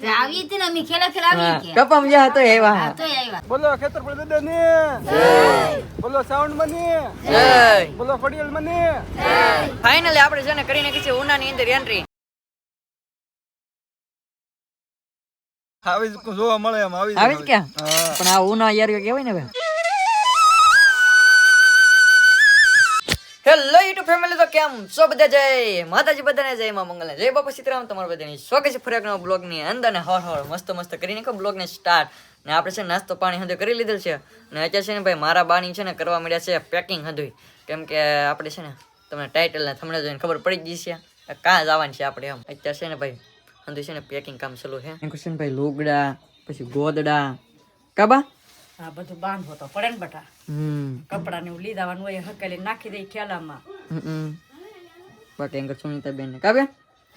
તે આવી હતી ને અમે ખેલા ખેલા આવી ગયા કપામ જ્યાં હતો એવા હા તોય આવ્યા. બોલો ખેતર પર ને. બોલો સાઉન્ડ મની જય. બોલો ફડિયલ મની ફાઇનલી આપણે છે ને કરીને નાખી ઉના ની અંદર એન્ટ્રી આવી જોવા મળે એમ આવી આવી ક્યાં? પણ આ ઉના યાર કેવાય ને ભાઈ? હેલો યુટ્યુબ ફેમિલી તો કેમ છો બધા? જય માતાજી, બધાને જય માં મંગલ જય બાપા સીતારામ. તમારા બધાની સ્વાગત છે ફરી એકનો બ્લોગની અંદર. ને હર હળ મસ્ત મસ્ત કરી નાખો બ્લોગ ને સ્ટાર્ટ ને આપણે છે નાસ્તો પાણી હંધો કરી લીધેલ છે. ને અત્યારે છે ને ભાઈ મારા બાની છે ને કરવા મળ્યા છે પેકિંગ હંધુય કેમ કે આપણે છે ને તમને ટાઇટલ ને થમણે જોઈને ખબર પડી ગઈ છે. કે જવાની છે આપણે એમ. અત્યારે છે ને ભાઈ હંધુય છે ને પેકિંગ કામ ચાલુ છે. ભાઈ લુગડા, પછી ગોદડા. કાબા આ બધું બાંધવો તો પડે ને બટા. હમ. કપડા ને લીધાવાનું હોય હકેલી નાખી દઈ ખેલામાં. બાકી એંગર સુનીતા બેન ને કાવ્યા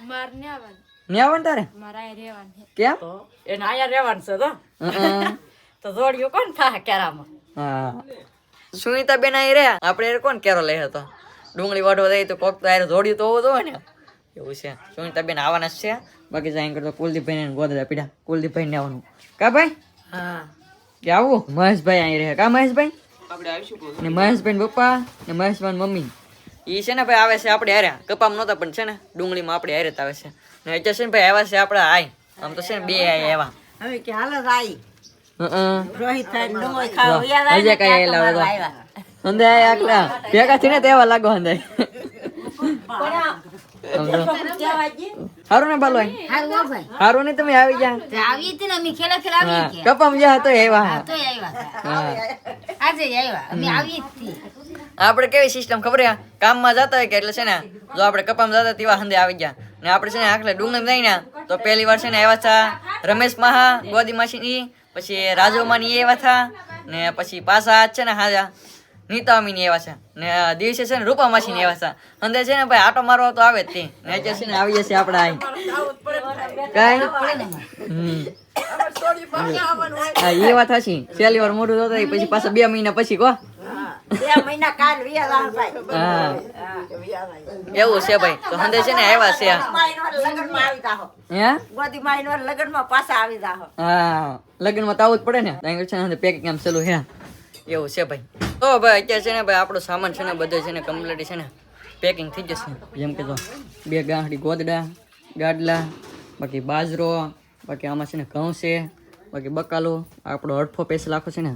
માર ને આવવાનું. ને આવવાનું તારે? મારા રહેવાનું કેમ? તો એને આયા રહેવાનું છે તો. તો જોડિયો કોણ થાય કેરામાં? હા. સુનીતા બેન આય રહ્યા. આપણે કોણ કેરો લઈ હતો? ડુંગળી વાટવા દઈ તો કોક તો આયે જોડ્યું તો હોવું ને. એવું છે. સુનીતા બેન આવવાના છે. બાકી જાય કરતો કુલદીપભાઈ ને ગોદડા પીડા. કુલદીપભાઈ ને આવવાનું. કા ભાઈ? હા. કે આવું મહેશભાઈ અહીં રહે. કા મહેશભાઈ? ને મહેશભાઈ પપ્પા ને મહેશભાઈ મમ્મી. એ છે ને ભાઈ આવે છે આપણે હારે. કપામ નહોતા પણ છે ને ડુંગળીમાં આપણે હારે આવે છે. ને એટલે છે ને ભાઈ આવ્યા છે આપણે આય આમ તો છે ને બે આય એવા હવે કે હાલ જ આઈ રોહિત થાય ડુંગળી ખાવા. હજે કાંઈ. આકલા ભેગા થઈને તેવા લાગો અંદે હારું ને બાલો હારું હો ભાઈ હારું ને તમે આવી જા આવી હતી ને અમે ખેલા ખેલા આવી હા ગયા કપામ જ્યાં હતો એવા હા. તોય આવ્યા આજે આવ્યા. અમે આવી હતી આપણે કેવી સિસ્ટમ ખબર કામ કામમાં જતા હોય કે એટલે છે ને જો આપણે કપામ જતા તેવા હંદે આવી ગયા. ને આપણે છે ને આખલે ડુંગર જઈ ને તો પહેલી વાર છે ને આવ્યા હતા રમેશ માહા ગોદી માસી પછી રાજોમાની એવા હતા ને પછી પાછા છે ને હાજા. નીતા અમીની એવા છે. ને દિવસે છે ને રૂપા માસી એવા છે. અંદર છે ને ભાઈ આટો મારવા તો આવે જ તે. ને છે ને આવી જશે આપણે અહીં કાંઈ? એ વાત હશે છેલ્લી વાર મોઢું જોતા પછી પાછા બે મહિના પછી કો. બે મહિના કાલ હા. એવું છે ભાઈ. તો હંદે છે ને આવ્યા છે. લગ્નમાં હે? ગોદી માઈનો લગ્નમાં પાછા આવી હા લગ્નમાં તો આવું જ પડે ને. ને પેકિંગ આમ ચાલુ હે એવું છે ભાઈ. તો ભાઈ અત્યારે છે ને ભાઈ આપણો સામાન છે ને બધો છે ને કમ્પ્લીટ છે ને પેકિંગ થઈ જશે. જેમ કે જો બે ગાંઠડી ગોદડા ગાડલા બાકી બાજરો બાકી આમાં છે ને ઘઉં છે બાકી બકાલો આપણો અડફો પેસલ આખો છે ને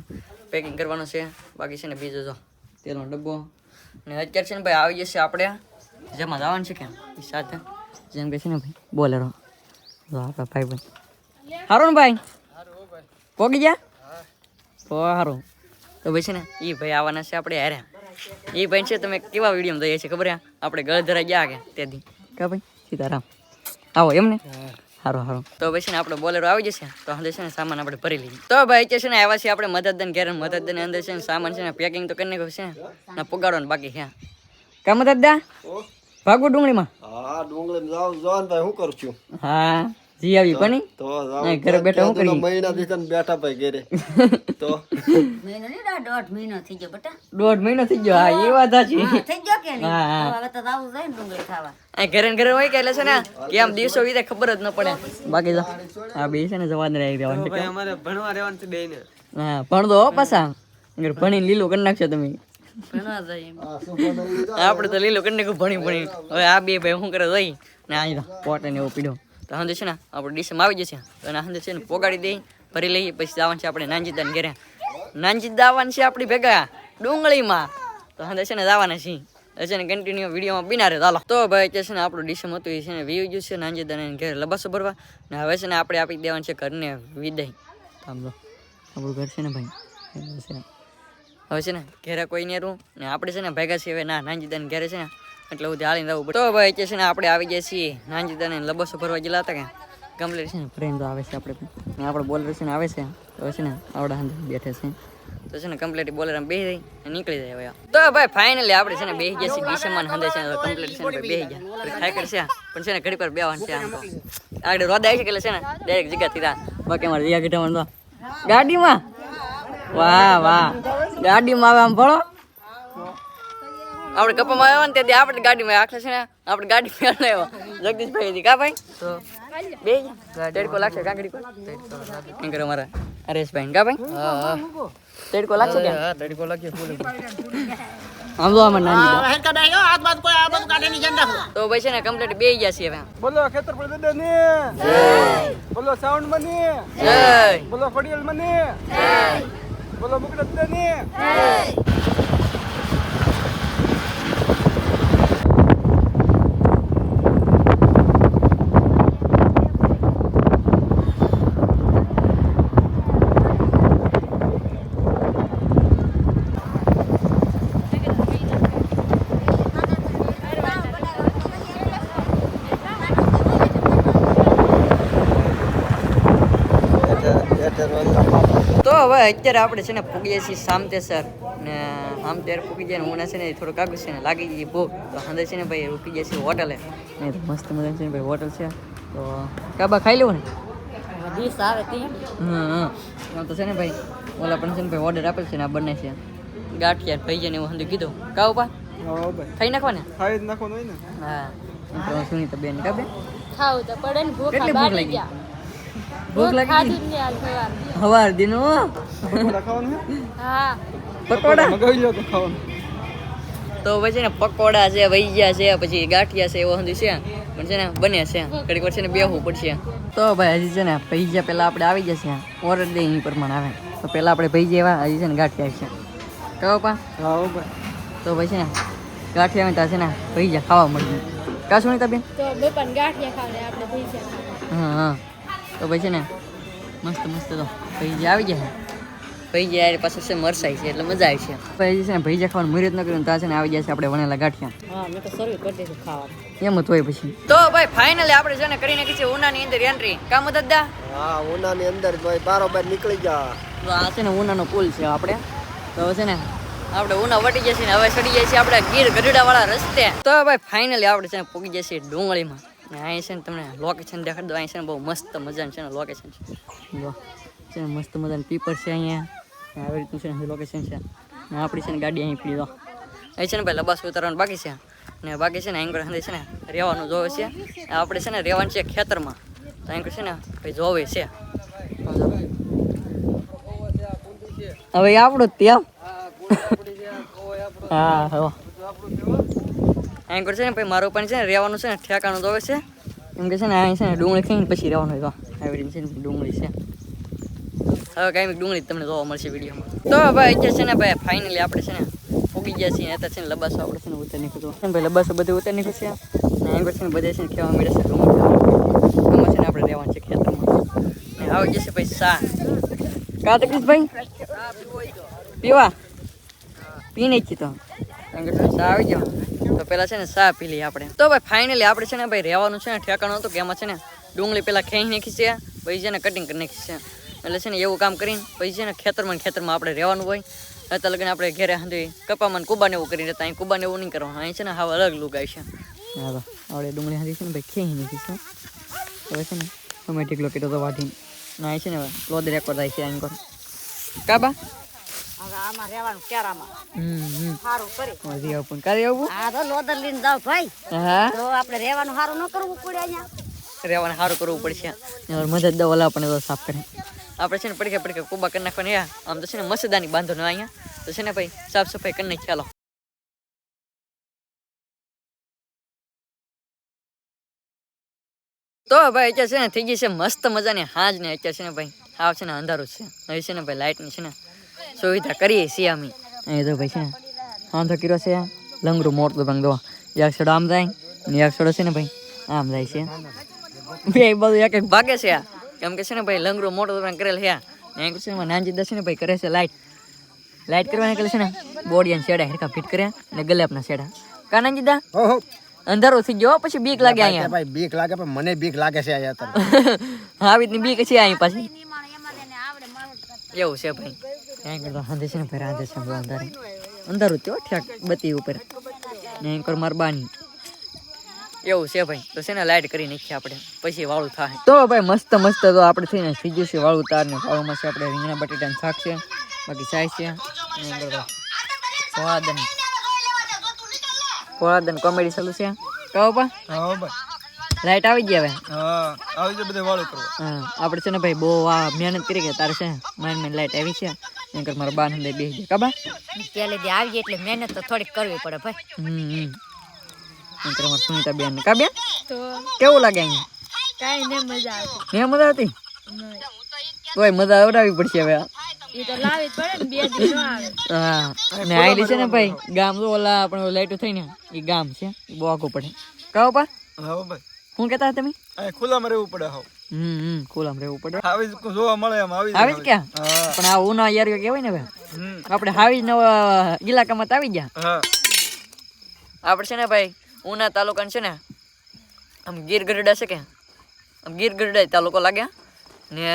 પેકિંગ કરવાનો છે. બાકી છે ને બીજો જો તેલનો ડબ્બો. ને અત્યારે છે ને ભાઈ આવી જશે આપણે. જેમાં જવાનું છે કેમ સાથે. જેમ કે છે ને ભાઈ બોલેરો. જો આપણા ભાઈ ભાઈ? હારું ને ભાઈ. પોગી ગયા? તો સારું તો ભાઈ છે ને એ ભાઈ આવવાના છે આપણે હારે. એ ભાઈ છે તમે કેવા વીડિયો જઈએ છે ખબર હે? આપણે ગળધરા ગયા કે તેથી કા ભાઈ સીતારામ. આવો એમ ને? સારું સારું તો ભાઈ છે ને આપણે બોલેરો આવી જશે. તો અંદર છે ને સામાન આપણે ભરી લઈએ. તો ભાઈ છે ને આવ્યા છે આપણે મદદન ઘેર મદદન અંદર છે ને સામાન છે ને પેકિંગ તો કરી નાખ્યું છે ને. પુગાડવાનું બાકી છે. કા મદદદા? ભાગો ડુંગળીમાં. હા ડુંગળી જાવ જાવ ભાઈ શું કરું છું? હા. જી આવી પણ તો ઘરે બેઠા હું કરી. મહિના થી તને બેઠા ભાઈ ઘરે. તો મહિનો નહીં દોઢ- દોઢ મહિનો થઈ ગયો બેટા. દોઢ મહિનો થઈ ગયો. હા એ વાત સાચી. થઈ ગયો કે નહીં. હવે તો આવું જાય ડુંગળી ખાવા. આ ઘરે ઘરે હોય કે એટલે છે ને કે આમ દિવસો વીતે ખબર જ ન પડે. બાકી તો આ બે છે ને જવા દે રહી રહેવાનું ભાઈ અમારે ભણવા રહેવાનું છે બે ને હા પણ દો પાછા. ભણીને લીલું કરી નાખશો તમે. ઘણા જાય આ શું બનાવી આપણે તો લીલું કરી નાખ્યું ભણી ભણી. હવે આ બે ભાઈ શું કરે જઈ ને આ પોટે ને એવું પીડ્યો તો સાંજે છે ને આપણે ડીશમાં આવી જશે અને હાંજે છે ને પોગાડી દઈ ભરી લઈએ પછી જવાનું છે આપણે નાનજીદાને ઘરે નાનજીદા આવવાનું છે આપણી ભેગા ડુંગળીમાં તો સાંજે છે ને જવાના છીએ છે ને કન્ટિન્યુ વિડીયોમાં બિના રહે ચાલો તો ભાઈ કે છે ને આપણું ડીશમ હતું એ છે ને વી ગયું છે નાનજીદાને ઘરે લબાસો ભરવા ને હવે છે ને આપણે આપી દેવાનું છે ઘરને વિદાય સાંભળો આપણું ઘર છે ને ભાઈ હવે છે ને ઘેરે કોઈ નહીં રહું ને આપણે છે ને ભેગા છીએ હવે ના નાનજીદાને ઘેરે છે ને એટલે હું જાળીને રહું. તો ભાઈ કે છે ને આપણે આવી ગયા છીએ. નાનજીદાને લબસો ભરવા ગયેલા હતા કે? કમ્પ્લીટ છે ને ફ્રેન્ડ આવે છે આપણે. આપણે બોલર છે ને આવે છે. તો છે ને, આવડા અંદર બેઠે છે. તો છે ને કમ્પ્લીટ બોલર બે ને નીકળી જાય હવે તો ભાઈ ફાઇનલી આપણે છે ને બેસી ગયા છીએ. ડીસેમાં હંદે છે કમ્પ્લીટ છે ને બેસી ગયા. થાય છે પણ છે ને, ઘડી પર બેવાનું છે આગળ રોદ આવી છે એટલે છે ને ડાયરેક્ટ જગ્યા થી બાકી અમારે રિયા ગીટામાં ગાડીમાં? વાહ વાહ. ગાડીમાં આવે આમ ભળો. આપણે કપામાં આવ્યા ને તેથી આપણે ગાડીમાં આખલે છે ને આપણે ગાડી આવ્યા. જગદીશભાઈ હતી કા ભાઈ? તો બે તેડકો લાગશે કાંકડી પર એમ કરે અમારા હરેશભાઈ કા ભાઈ? તડકો લાગશે કે? હા તેડકો લાગ્યો ફૂલ આમ જો આમાં નાની તો ભાઈ છે ને કમ્પ્લીટ બે ગયા છે હવે. બોલો ખેતર પર દે ને. બોલો સાઉન્ડ મને જય. બોલો ફડિયલ મને બોલો મુકડા દે ને તો હવે અત્યારે આપણે છે ને પૂગીએ છીએ સામતેસર ને સામતેર પૂગી જાય ને હું છે ને થોડું આગળ છે ને લાગી ગઈ ભૂખ. તો અંદર છે ને ભાઈ રૂકી જાય છીએ હોટલે. નહીં તો મસ્ત મજા છે ને ભાઈ હોટલ છે. તો કાબા ખાઈ લેવું ને? ડીશ આવે તે. હા હા. તો છે ને ભાઈ ઓલા પણ છે ને ભાઈ ઓર્ડર આપેલ છે ને આ બંને છે. ગાંઠિયા ભાઈ છે ને એવું હાંધું કીધું. કાવ પા ખાઈ નાખવા ને ખાઈ જ નાખવાનું હોય ને. હા. તો સુનીતા બેન કાબે ખાવ તો પડે ને ભૂખ લાગી? ગયા. ભૂખ લાગી નહીં હવાર દીનો પકોડા હા. પકોડા? મગાવી લો તો ખાવાનું. તો પછી ને પકોડા છે વૈયા છે પછી ગાંઠિયા છે એવો સમજી છે. પણ છે ને બને છે. ઘડીક વાર છે ને બેહવું પડશે. તો ભાઈ હજી છે ને ભૈજા પેલા આપણે આવી જશે ઓર્ડર દે એની પ્રમાણે આવે. તો પહેલા આપણે પૈસા એવા હજી છે ને ગાંઠિયા છે. કહો પા. હા ભાઈ. તો ભાઈ છે ને ગાંઠિયા ત્યાં છે ને ભૈજા ખાવા મળશે. કા સુનીતા બેન તો બે પણ ગાંઠિયા ખાવ આપણે ભૈજા હા હા. તો પછી છે ને મસ્ત મસ્ત તો પૈસા આવી જાય ભાઈ યાર પાછું છે મરસાઈ છે એટલે મજા આવી છે. પછી છે ને પૈસા ખાવાનું મુહૂર્ત ન કર્યું ત્યાં છે ને આવી જાય છે આપણે વણેલા ગાંઠિયા. હા મેં તો કરી ખાવાનું. એમ પછી. તો ભાઈ ફાઇનલી આપણે છે ને કરીને નાખી છે ઉનાની અંદર એન્ટ્રી કામ દદ્દા હા ઉનાની અંદર ભાઈ બારોબાર નીકળી જા તો આ છે ને ઉનાનો પુલ છે આપણે. તો છે ને આપણે ઉના વટી જશે ને હવે ચડી જાય છે આપણે ગીર ગઢડા વાળા રસ્તે. તો ભાઈ ફાઇનલી આપણે છે ને પૂગી જશે ડુંગળીમાં. અહીં છે ને તમને લોકેશન દેખાડી દો અહીં છે ને બહુ મસ્ત મજાનું છે ને લોકેશન છે છે ને મસ્ત મજાનું પીપર છે અહીંયા આવી રીતનું છે ને લોકેશન છે ને આપણી છે ને ગાડી અહીં પીડી દો અહીં છે ને ભાઈ લબાસ ઉતારવાનું બાકી છે ને બાકી છે ને એંગળ અંદર છે ને રહેવાનું જોવે છે આપણે છે ને રહેવાનું છે ખેતરમાં તો એંગળ છે ને ભાઈ જોવે છે હવે આપણું ત્યાં હા હો એંગળ છે ને ભાઈ મારું પણ છે ને રહેવાનું છે ને ઠેકાણું તો છે એમ કે છે ને અહીં છે ને ડુંગળી ખાઈને પછી રહેવાનું હોય તો આવી રીતે છે ને ડુંગળી છે હવે કાંઈ ડુંગળી તમને જોવા મળશે વિડીયોમાં તો ભાઈ અત્યારે છે ને ભાઈ ફાઇનલી આપણે છે ને ફૂગી ગયા છીએ અત્યારે છે ને લબાસો આપણે છે ને ઉતર નીકળતો છે ભાઈ લબાસો બધું ઉતર નીકળશે ને એંગળ છે ને બધે છે ને ખેવા મળે છે ડુંગળી છે ને આપણે રહેવાનું છે ખેતરમાં ને આવી જશે ભાઈ સા કા તકલીફ ભાઈ પીવા પી નહીં તો આવી જાવ તો પેલા છે ને સા પી લઈએ આપણે તો ભાઈ ફાઇનલી આપણે છે ને ભાઈ રહેવાનું છે ને ઠેકાણું હતું કે છે ને ડુંગળી પેલા ખેંચી નાખી છે પછી છે ને કટિંગ કરી નાખી છે એટલે છે ને એવું કામ કરીને પછી છે ને ખેતરમાં ખેતરમાં આપણે રહેવાનું હોય અત્યારે લગીને આપણે ઘેરે હાંધી કપામાં કુબાને એવું કરીને ત્યાં કુબાને એવું નહીં કરવાનું અહીં છે ને હાવ અલગ આવી છે આપણે ડુંગળી હાંધી છે ને ભાઈ ખેંચી નાખી છે હવે છે ને અમે ઢીકલો કીધો તો વાઢીને ના અહીં છે ને લોદ રેકોર્ડ થાય છે અહીં કરો કાબા હવે આમાં રહેવાનું સારું કરી. હજી આવું કાલે આવું. આ તો લોદર લઈને જાવ ભાઈ. હા. તો આપણે રહેવાનું સારું ન કરવું પડે અહીંયા. રહેવાનું સારું કરવું પડશે. મદદ દવા ઓલા પણ તો સાફ કરે. આપણે છે ને પડકે પડકે કુબા કરી નાખવાની. યા આમ તો છે ને મસદાની બાંધો અહીંયા. તો છે ને ભાઈ સાફ સફાઈ કરી નાખી. ચાલો તો ભાઈ અત્યારે છે ને થઈ ગઈ છે મસ્ત મજાની હાજ ને અત્યારે છે ને ભાઈ આવ છે ને અંધારું છે. હવે છે ને ભાઈ લાઇટની છે ને સુવિધા કરીએ છીએ અમે. અહીં તો ભાઈ છે આંધો કર્યો છે. લંગડું મોટું ભાંગ દો એક છોડો આમ જાય ને એક છોડો છે ને ભાઈ? આમ જાય છે. બે બધું એક એક ભાગે છે. કેમ કે છે ને ભાઈ લંગડું મોટું ભાંગ કરેલ છે. એક છે નાનજી દસ ને ભાઈ કરે છે લાઈટ. લાઈટ કરવાને કરે છે ને બોડી અને શેડા હેરકા ફિટ કર્યા ને ગલેપના શેડા. કા નાનજી દા હો. હો થઈ ગયો પછી બીક લાગે અહીંયા. ભાઈ બીક લાગે પણ મને બીક લાગે છે અહીંયા તને આવી રીતની બીક છે અહીં પાછી. એવું છે ભાઈ. હાંધે છે ને ભાઈ રાંધે છે બહુ અંધારું થયો ઠેક બત્તી ઉપર. ને માર બાની. એવું છે ભાઈ. તો છે ને લાઇટ કરી નાખીએ આપણે. પછી વાળું થાય. તો ભાઈ મસ્ત મસ્ત તો આપણે થઈને સીજું છે વાળું તાર ને વાળુંમાં છે આપણે રીંગણા બટેટાનું શાક છે. બાકી સાય છે. ને ફોળાદન કોમેડી ચાલુ છે. કહો પા. ભાઈ. લાઈટ આવી ગઈ હવે? હા આવી જાય બધે વાળું કરવા. હા આપણે છે ને ભાઈ બહુ આ મહેનત કરી કે તારે છે મેન મેન લાઈટ આવી છે. એમ કર મારા બાન બે બેસી જાય. કાબા પેલે દી આવી એટલે મહેનત તો થોડીક કરવી પડે ભાઈ. હમ હમ. મારા સુનીતા બેન ને કાબ્યા તો કેવું લાગે અહીંયા? કાંઈ ને મજા આવતી ને મજા આવતી. તોય મજા આવડાવી પડશે હવે એ તો લાવી પડે ને બે દી આવે. હા. અને આયેલી છે ને ભાઈ ગામ તો ઓલા આપણે લાઈટો થઈ ને એ ગામ છે બહુ આગું પડે. કહો પા હા ભાઈ શું કહેતા તમે? ખુલ્લામાં રહેવું પડે હાવ. હમ ખુલ્લામાં રહેવું પડે. આવી જોવા મળે એમ આવી આવી ક્યાં? પણ આ ઉના યાર કહેવાય ને ભાઈ આપણે હાવી નવા ઇલાકામાં આવી ગયા. આપણે છે ને ભાઈ ઉના તાલુકાને છે ને આમ ગીર ગઢડા છે કે? આમ ગીર ગઢડા તાલુકો લાગ્યા. ને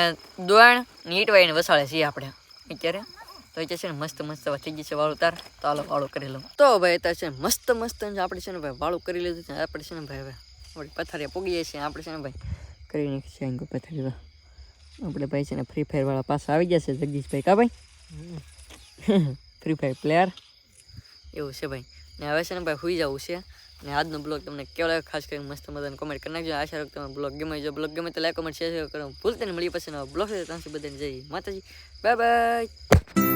દોણ ને ઈટવાઈ ને વસાડે છીએ આપણે અત્યારે. તો એ છે ને મસ્ત મસ્ત થઈ ગઈ છે વાળું તાર તો હાલો વાળું કરી લઉં. તો ભાઈ અત્યારે છે મસ્ત મસ્ત આપણે છે ને ભાઈ વાળું કરી લીધું છે. આપણે છે ને ભાઈ હવે આપણી પથારીએ પૂગીએ છીએ. આપણે છે ને ભાઈ કરી નાખીએ છીએ અંગો પથારી તો. આપણે ભાઈ છે ને ફ્રી ફાયર વાળા પાસે આવી છે જગદીશભાઈ. કા ભાઈ? ફ્રી ફાયર પ્લેયર એવું છે ભાઈ. ને હવે છે ને ભાઈ હોઈ જવું છે. ને આજનો બ્લોગ તમને કેવો લાગે ખાસ કરીને મસ્ત મજાને કમેન્ટ કરી નાખજો. આશા રાખું તમે બ્લોગ ગમે જો બ્લોગ ગમે તો લાઈક કમેન્ટ શેર કરો. ભૂલતા નહીં. મળી પછી બ્લોગ છે ત્યાં બધાને જઈએ માતાજી. Bye bye